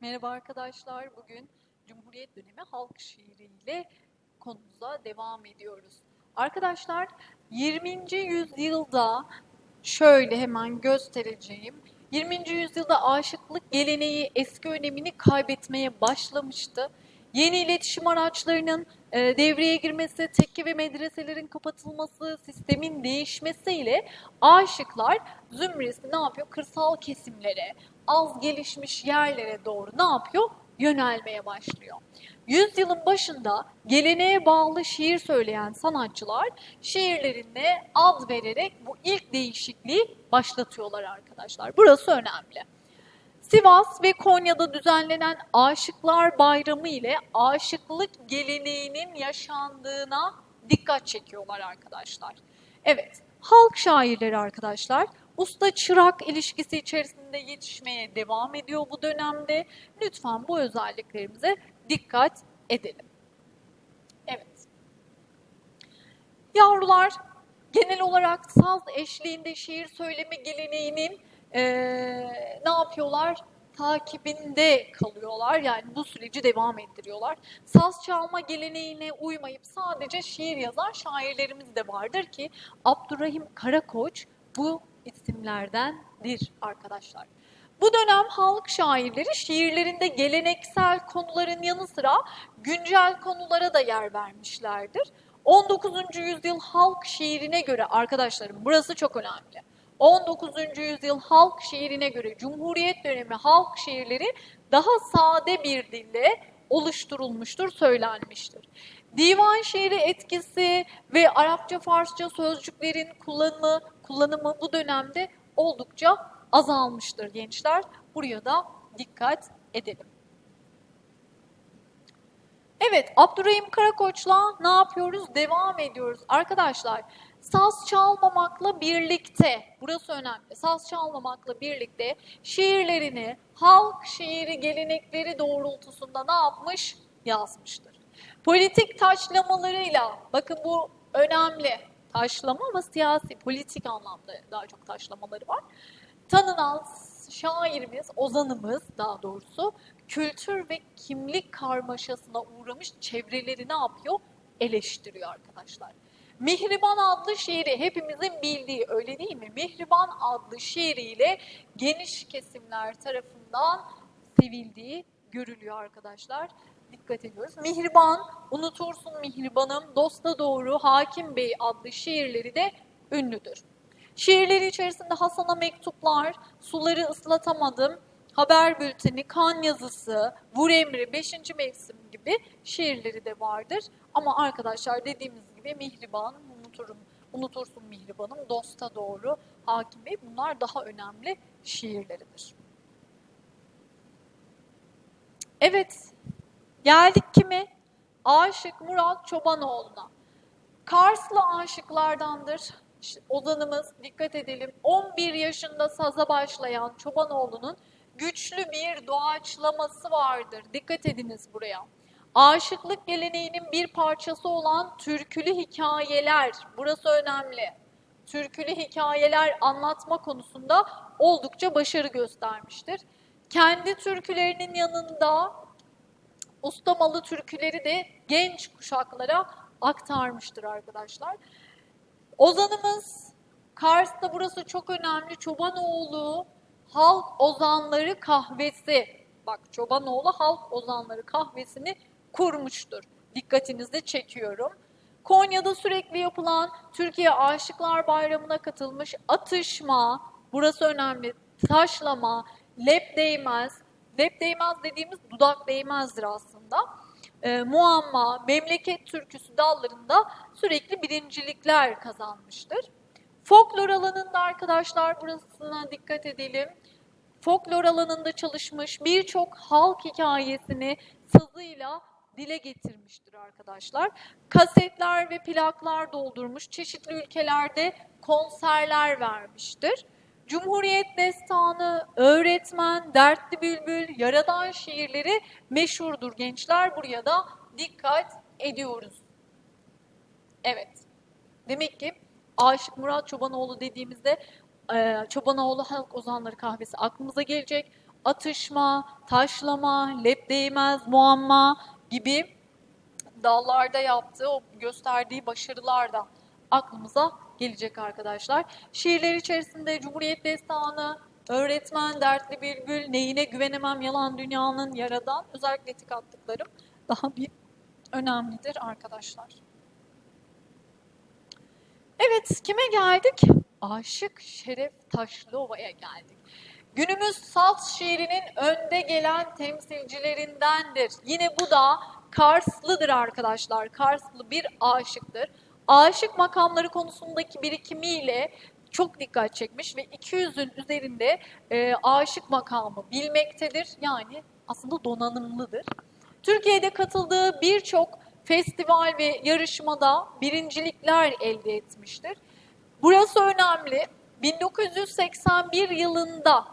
Merhaba arkadaşlar. Bugün Cumhuriyet dönemi halk şiiriyle konumuza devam ediyoruz. Arkadaşlar 20. yüzyılda şöyle hemen göstereceğim. 20. yüzyılda aşıklık geleneği eski önemini kaybetmeye başlamıştı. Yeni iletişim araçlarının e, devreye girmesi, tekke ve medreselerin kapatılması, sistemin değişmesiyle aşıklar zümresi ne yapıyor? Kırsal kesimlere, az gelişmiş yerlere doğru ne yapıyor? Yönelmeye başlıyor. Yüzyılın başında geleneğe bağlı şiir söyleyen sanatçılar şiirlerine ad vererek bu ilk değişikliği başlatıyorlar arkadaşlar. Burası önemli. Sivas ve Konya'da düzenlenen Aşıklar Bayramı ile aşıklık geleneğinin yaşandığına dikkat çekiyorlar arkadaşlar. Evet, halk şairleri arkadaşlar usta çırak ilişkisi içerisinde yetişmeye devam ediyor bu dönemde. Lütfen bu özelliklerimize dikkat edelim. Evet. Yavrular genel olarak saz eşliğinde şiir söyleme geleneğinin eee, ne yapıyorlar? Takibinde kalıyorlar. Yani bu süreci devam ettiriyorlar. Saz çalma geleneğine uymayıp sadece şiir yazan şairlerimiz de vardır ki Abdurrahim Karakoç bu isimlerdendir arkadaşlar. Bu dönem halk şairleri şiirlerinde geleneksel konuların yanı sıra güncel konulara da yer vermişlerdir. 19. yüzyıl halk şiirine göre arkadaşlarım burası çok önemli. 19. yüzyıl halk şiirine göre Cumhuriyet dönemi halk şiirleri daha sade bir dille oluşturulmuştur, söylenmiştir. Divan şiiri etkisi ve Arapça Farsça sözcüklerin kullanımı, kullanımı bu dönemde oldukça azalmıştır gençler. Buraya da dikkat edelim. Evet, Abdurrahim Karakoç'la ne yapıyoruz? Devam ediyoruz. Arkadaşlar, saz çalmamakla birlikte, burası önemli, saz çalmamakla birlikte şiirlerini halk şiiri gelenekleri doğrultusunda ne yapmış? Yazmıştır. Politik taşlamalarıyla, bakın bu önemli, taşlama ama siyasi, politik anlamda daha çok taşlamaları var. Tanınan şairimiz, ozanımız daha doğrusu kültür ve kimlik karmaşasına uğramış çevreleri ne yapıyor? Eleştiriyor arkadaşlar. Mihriban adlı şiiri hepimizin bildiği öyle değil mi? Mihriban adlı şiiriyle geniş kesimler tarafından sevildiği görülüyor arkadaşlar. Dikkat ediyoruz. Mihriban, unutursun Mihriban'ım, dosta doğru Hakim Bey adlı şiirleri de ünlüdür. Şiirleri içerisinde Hasan'a mektuplar, suları ıslatamadım, haber bülteni, kan yazısı, vur emri, beşinci mevsim gibi şiirleri de vardır. Ama arkadaşlar dediğimiz gibi Mihriban, unuturum, unutursun Mihriban'ım, dosta doğru, Hakim Bey bunlar daha önemli şiirleridir. Evet, geldik kime? Aşık Murat Çobanoğlu'na. Karslı aşıklardandır. Ozanımız dikkat edelim 11 yaşında saza başlayan Çobanoğlu'nun güçlü bir doğaçlaması vardır. Dikkat ediniz buraya. Aşıklık geleneğinin bir parçası olan türkülü hikayeler, burası önemli. Türkülü hikayeler anlatma konusunda oldukça başarı göstermiştir. Kendi türkülerinin yanında ustamalı türküleri de genç kuşaklara aktarmıştır arkadaşlar. Ozanımız Kars'ta burası çok önemli. Çobanoğlu Halk Ozanları Kahvesi. Bak Çobanoğlu Halk Ozanları Kahvesi'ni kurmuştur. Dikkatinizi çekiyorum. Konya'da sürekli yapılan Türkiye Aşıklar Bayramı'na katılmış atışma, burası önemli, taşlama, lep değmez. Lep değmez dediğimiz dudak değmezdir aslında e, muamma, memleket türküsü dallarında sürekli birincilikler kazanmıştır. Folklor alanında arkadaşlar burasına dikkat edelim. Folklor alanında çalışmış birçok halk hikayesini sazıyla dile getirmiştir arkadaşlar. Kasetler ve plaklar doldurmuş, çeşitli ülkelerde konserler vermiştir. Cumhuriyet destanı, öğretmen, dertli bülbül, yaradan şiirleri meşhurdur gençler. Buraya da dikkat ediyoruz. Evet. Demek ki Aşık Murat Çobanoğlu dediğimizde e, Çobanoğlu Halk Ozanları Kahvesi aklımıza gelecek. atışma, taşlama, lep değmez, muamma gibi dallarda yaptığı, o gösterdiği başarılar da aklımıza gelecek arkadaşlar. Şiirler içerisinde Cumhuriyet Destanı, Öğretmen, Dertli Bülbül, Neyine Güvenemem, Yalan Dünyanın Yaradan özellikle tik attıklarım daha bir önemlidir arkadaşlar. Evet, kime geldik? Aşık Şeref Taşlıova'ya geldik. Günümüz salt şiirinin önde gelen temsilcilerindendir. Yine bu da Karslıdır arkadaşlar. Karslı bir aşıktır. Aşık makamları konusundaki birikimiyle çok dikkat çekmiş ve 200'ün üzerinde e, aşık makamı bilmektedir. Yani aslında donanımlıdır. Türkiye'de katıldığı birçok festival ve yarışmada birincilikler elde etmiştir. Burası önemli. 1981 yılında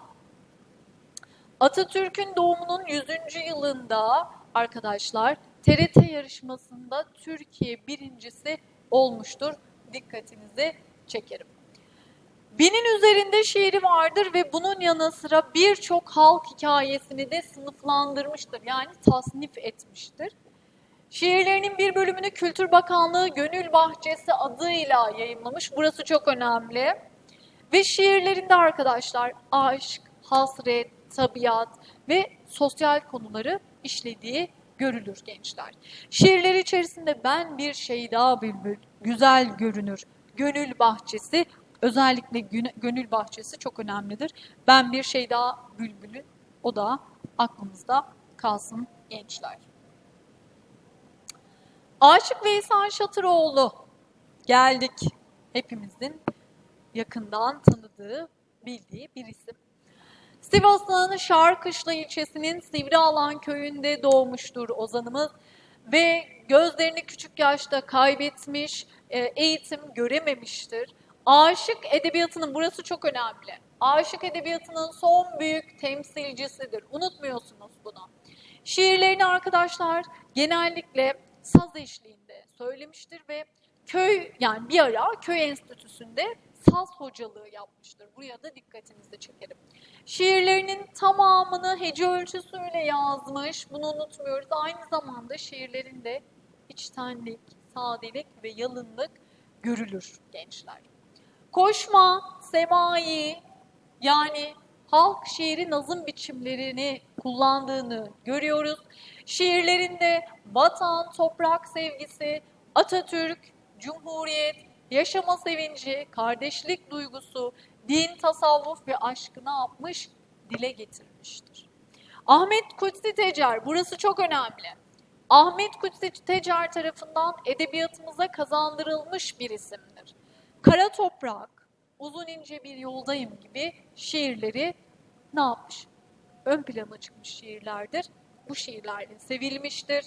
Atatürk'ün doğumunun 100. yılında arkadaşlar TRT yarışmasında Türkiye birincisi olmuştur. Dikkatinizi çekerim. Binin üzerinde şiiri vardır ve bunun yanı sıra birçok halk hikayesini de sınıflandırmıştır. Yani tasnif etmiştir. Şiirlerinin bir bölümünü Kültür Bakanlığı Gönül Bahçesi adıyla yayımlamış. Burası çok önemli. Ve şiirlerinde arkadaşlar aşk, hasret, tabiat ve sosyal konuları işlediği görülür gençler. Şiirleri içerisinde ben bir şey daha bülbül, güzel görünür, gönül bahçesi, özellikle gönül bahçesi çok önemlidir. Ben bir şey daha bülbülü, o da aklımızda kalsın gençler. Aşık Veysel Şatıroğlu geldik. Hepimizin yakından tanıdığı, bildiği bir isim. Sivas'ın Şarkışla ilçesinin Sivrialan köyünde doğmuştur ozanımız ve gözlerini küçük yaşta kaybetmiş, e, eğitim görememiştir. Aşık edebiyatının, burası çok önemli, aşık edebiyatının son büyük temsilcisidir. Unutmuyorsunuz bunu. Şiirlerini arkadaşlar genellikle saz eşliğinde söylemiştir ve köy yani bir ara köy enstitüsünde saz hocalığı yapmıştır. Buraya da dikkatinizi çekerim. Şiirlerinin tamamını hece ölçüsüyle yazmış. Bunu unutmuyoruz. Aynı zamanda şiirlerinde içtenlik, sadelik ve yalınlık görülür gençler. Koşma, semai yani halk şiiri nazım biçimlerini kullandığını görüyoruz. Şiirlerinde vatan, toprak sevgisi, Atatürk, Cumhuriyet, yaşama sevinci, kardeşlik duygusu, din, tasavvuf ve aşkı ne yapmış? Dile getirmiştir. Ahmet Kutsi Tecer, burası çok önemli. Ahmet Kutsi Tecer tarafından edebiyatımıza kazandırılmış bir isimdir. Kara Toprak, Uzun ince bir yoldayım gibi şiirleri ne yapmış? Ön plana çıkmış şiirlerdir. Bu şiirlerle sevilmiştir.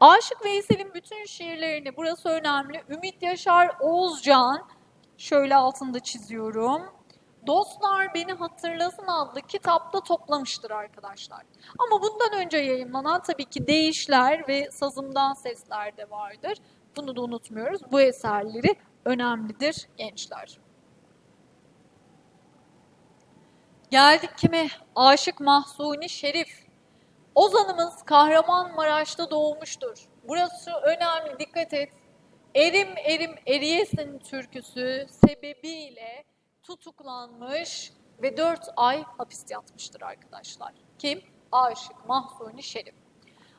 Aşık Veysel'in bütün şiirlerini, burası önemli, Ümit Yaşar Oğuzcan, şöyle altında çiziyorum. Dostlar Beni Hatırlasın adlı kitapta toplamıştır arkadaşlar. Ama bundan önce yayınlanan tabii ki Değişler ve Sazımdan Sesler de vardır. Bunu da unutmuyoruz. Bu eserleri önemlidir gençler. Geldik kime? Aşık Mahsuni Şerif. Ozanımız Kahramanmaraş'ta doğmuştur. Burası önemli, dikkat et. Erim erim eriyesin türküsü sebebiyle tutuklanmış ve 4 ay hapis yatmıştır arkadaşlar. Kim? Aşık Mahsuni Şerif.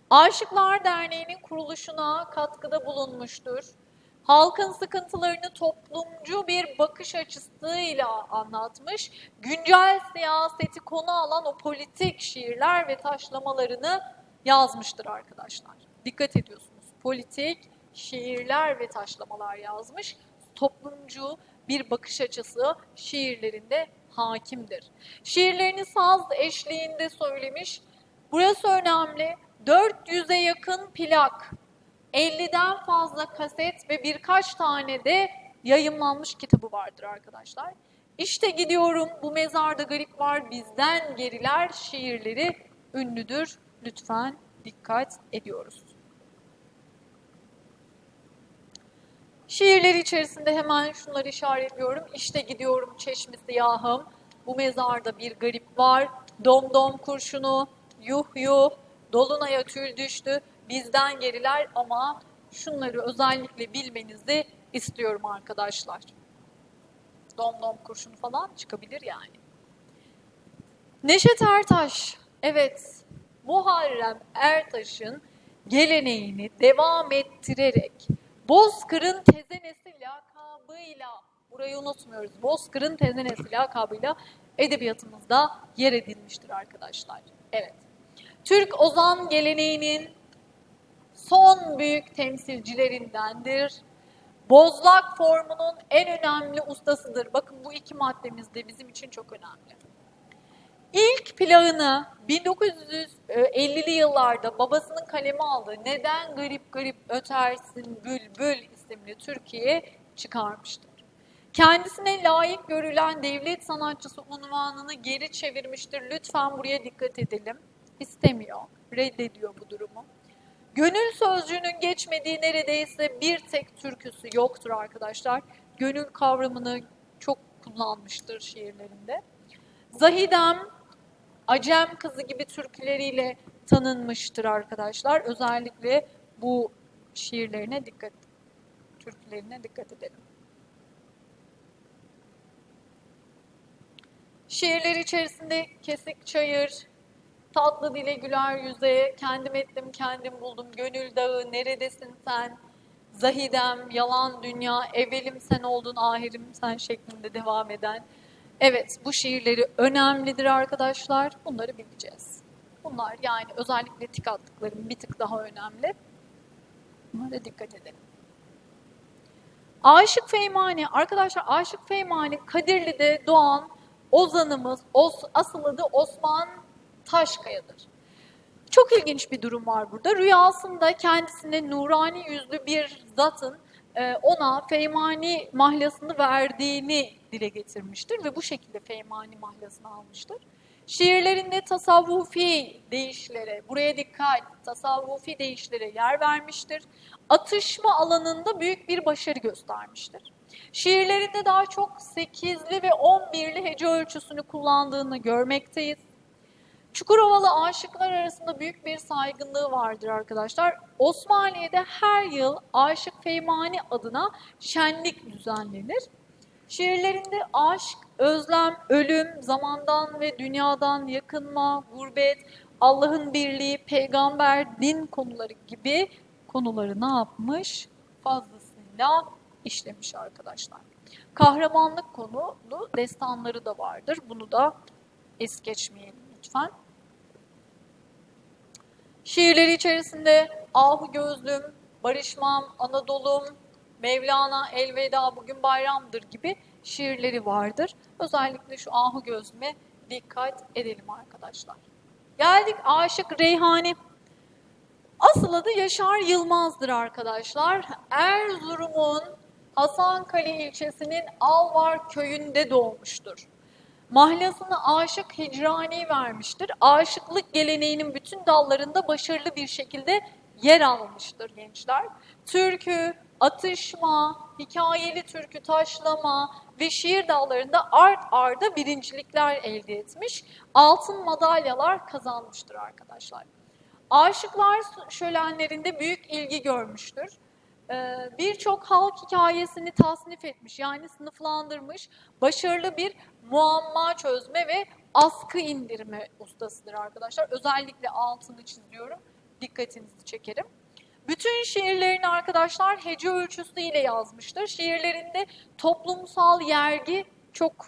Aşıklar Derneği'nin kuruluşuna katkıda bulunmuştur. Halkın sıkıntılarını toplumcu bir bakış açısıyla anlatmış. Güncel siyaseti konu alan o politik şiirler ve taşlamalarını yazmıştır arkadaşlar. Dikkat ediyorsunuz. Politik, şiirler ve taşlamalar yazmış. Toplumcu bir bakış açısı şiirlerinde hakimdir. Şiirlerini saz eşliğinde söylemiş. Burası önemli. 400'e yakın plak, 50'den fazla kaset ve birkaç tane de yayımlanmış kitabı vardır arkadaşlar. İşte gidiyorum bu mezarda garip var bizden geriler şiirleri ünlüdür. Lütfen dikkat ediyoruz. Şiirler içerisinde hemen şunları işaretliyorum. İşte gidiyorum çeşmi siyahım. Bu mezarda bir garip var. Dom dom kurşunu, yuh yuh, dolunaya tül düştü, bizden geriler ama şunları özellikle bilmenizi istiyorum arkadaşlar. Dom dom kurşunu falan çıkabilir yani. Neşet Ertaş, evet Muharrem Ertaş'ın geleneğini devam ettirerek Bozkır'ın tezenesi lakabıyla, burayı unutmuyoruz, Bozkır'ın tezenesi lakabıyla edebiyatımızda yer edilmiştir arkadaşlar. Evet. Türk ozan geleneğinin son büyük temsilcilerindendir. Bozlak formunun en önemli ustasıdır. Bakın bu iki maddemiz de bizim için çok önemli. İlk plağını 1950'li yıllarda babasının kaleme aldığı Neden Garip Garip Ötersin Bülbül isimli Türkiye çıkarmıştır. Kendisine layık görülen devlet sanatçısı unvanını geri çevirmiştir. Lütfen buraya dikkat edelim. İstemiyor, reddediyor bu durumu. Gönül sözcüğünün geçmediği neredeyse bir tek türküsü yoktur arkadaşlar. Gönül kavramını çok kullanmıştır şiirlerinde. Zahidem, Acem Kızı gibi türküleriyle tanınmıştır arkadaşlar. Özellikle bu şiirlerine dikkat, türkülerine dikkat edelim. Şiirler içerisinde Kesik Çayır, Tatlı dile güler yüze, kendim ettim kendim buldum, gönül dağı, neredesin sen, zahidem, yalan dünya, evelim sen oldun, ahirim sen şeklinde devam eden. Evet, bu şiirleri önemlidir arkadaşlar. Bunları bileceğiz. Bunlar yani özellikle tik attıklarım bir tık daha önemli. Bunlara dikkat edelim. Aşık Feymani, arkadaşlar Aşık Feymani Kadirli'de doğan ozanımız, os, asıl adı Osman Taşkaya'dır. Çok ilginç bir durum var burada. Rüyasında kendisine nurani yüzlü bir zatın e, ona Feymani mahlasını verdiğini dile getirmiştir ve bu şekilde Feymani mahlasını almıştır. Şiirlerinde tasavvufi deyişlere, buraya dikkat, tasavvufi deyişlere yer vermiştir. Atışma alanında büyük bir başarı göstermiştir. Şiirlerinde daha çok 8'li ve 11'li hece ölçüsünü kullandığını görmekteyiz. Çukurovalı aşıklar arasında büyük bir saygınlığı vardır arkadaşlar. Osmaniye'de her yıl Aşık Feymani adına şenlik düzenlenir. Şiirlerinde aşk, özlem, ölüm, zamandan ve dünyadan yakınma, gurbet, Allah'ın birliği, peygamber, din konuları gibi konuları ne yapmış? Fazlasıyla işlemiş arkadaşlar. Kahramanlık konulu destanları da vardır. Bunu da es geçmeyelim lütfen. Şiirleri içerisinde Ahu Gözlüm, Barışmam, Anadolu'm, Mevlana, Elveda, Bugün Bayramdır gibi şiirleri vardır. Özellikle şu Ahu Gözlüm'e dikkat edelim arkadaşlar. Geldik Aşık Reyhani. Asıl adı Yaşar Yılmaz'dır arkadaşlar. Erzurum'un Hasankale ilçesinin Alvar köyünde doğmuştur. Mahlasını aşık hicrani vermiştir. Aşıklık geleneğinin bütün dallarında başarılı bir şekilde yer almıştır gençler. Türkü, atışma, hikayeli türkü taşlama ve şiir dallarında art arda birincilikler elde etmiş, altın madalyalar kazanmıştır arkadaşlar. Aşıklar şölenlerinde büyük ilgi görmüştür. Ee, birçok halk hikayesini tasnif etmiş, yani sınıflandırmış, başarılı bir muamma çözme ve askı indirme ustasıdır arkadaşlar. Özellikle altını çiziyorum, dikkatinizi çekerim. Bütün şiirlerini arkadaşlar hece ölçüsü ile yazmıştır. Şiirlerinde toplumsal yergi çok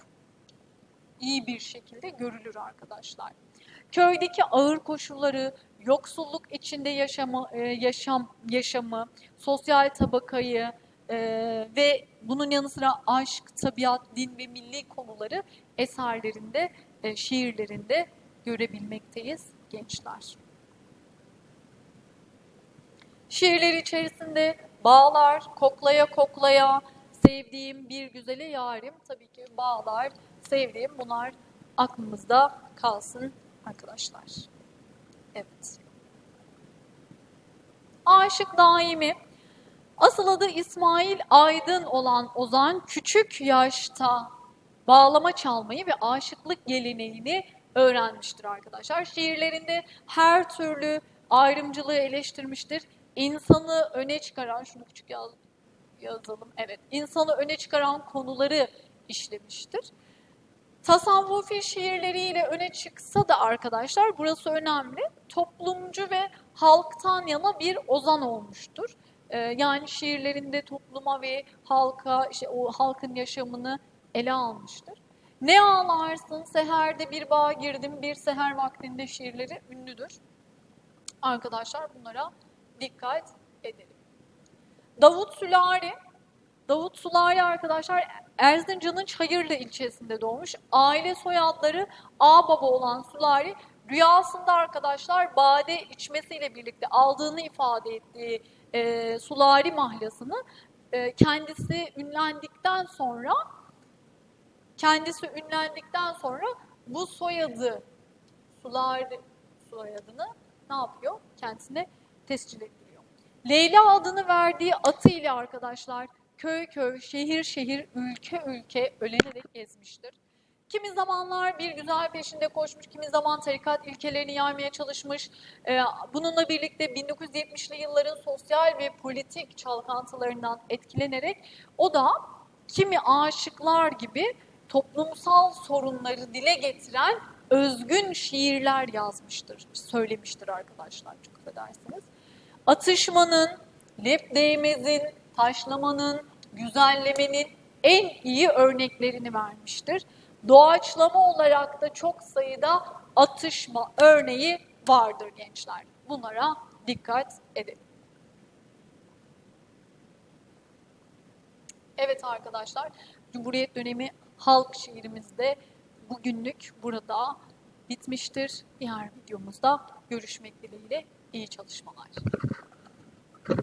iyi bir şekilde görülür arkadaşlar. Köydeki ağır koşulları, yoksulluk içinde yaşamı, e, yaşam, yaşamı, sosyal tabakayı e, ve bunun yanı sıra aşk, tabiat, din ve milli konuları eserlerinde, e, şiirlerinde görebilmekteyiz gençler. Şiirler içerisinde bağlar, koklaya koklaya, sevdiğim bir güzele yarim, tabii ki bağlar, sevdiğim bunlar aklımızda kalsın arkadaşlar. Evet. Aşık daimi. Asıl adı İsmail Aydın olan Ozan küçük yaşta bağlama çalmayı ve aşıklık geleneğini öğrenmiştir arkadaşlar. Şiirlerinde her türlü ayrımcılığı eleştirmiştir. İnsanı öne çıkaran, şunu küçük yaz, yazalım, evet, insanı öne çıkaran konuları işlemiştir. Tasavvufi şiirleriyle öne çıksa da arkadaşlar, burası önemli, toplumcu ve halktan yana bir ozan olmuştur. Ee, yani şiirlerinde topluma ve halka, işte o halkın yaşamını ele almıştır. Ne ağlarsın, seherde bir bağa girdim, bir seher vaktinde şiirleri ünlüdür. Arkadaşlar bunlara dikkat edelim. Davut Sülari, Davut Sulari arkadaşlar Erzincan'ın Çayırlı ilçesinde doğmuş. Aile soyadları ağbaba olan Sulari rüyasında arkadaşlar bade içmesiyle birlikte aldığını ifade ettiği e, Sulari mahlasını e, kendisi ünlendikten sonra kendisi ünlendikten sonra bu soyadı Sulari soyadını ne yapıyor? Kendisine tescil ettiriyor. Leyla adını verdiği atı ile arkadaşlar köy köy, şehir şehir, ülke ülke ölene dek gezmiştir. Kimi zamanlar bir güzel peşinde koşmuş, kimi zaman tarikat ilkelerini yaymaya çalışmış. Ee, Bununla birlikte 1970'li yılların sosyal ve politik çalkantılarından etkilenerek o da kimi aşıklar gibi toplumsal sorunları dile getiren özgün şiirler yazmıştır, söylemiştir arkadaşlar çok affedersiniz. Atışmanın, lep değmezin, taşlamanın, güzellemenin en iyi örneklerini vermiştir. Doğaçlama olarak da çok sayıda atışma örneği vardır gençler. Bunlara dikkat edin. Evet arkadaşlar, Cumhuriyet dönemi halk şiirimizde bugünlük burada bitmiştir. Diğer videomuzda görüşmek dileğiyle iyi çalışmalar.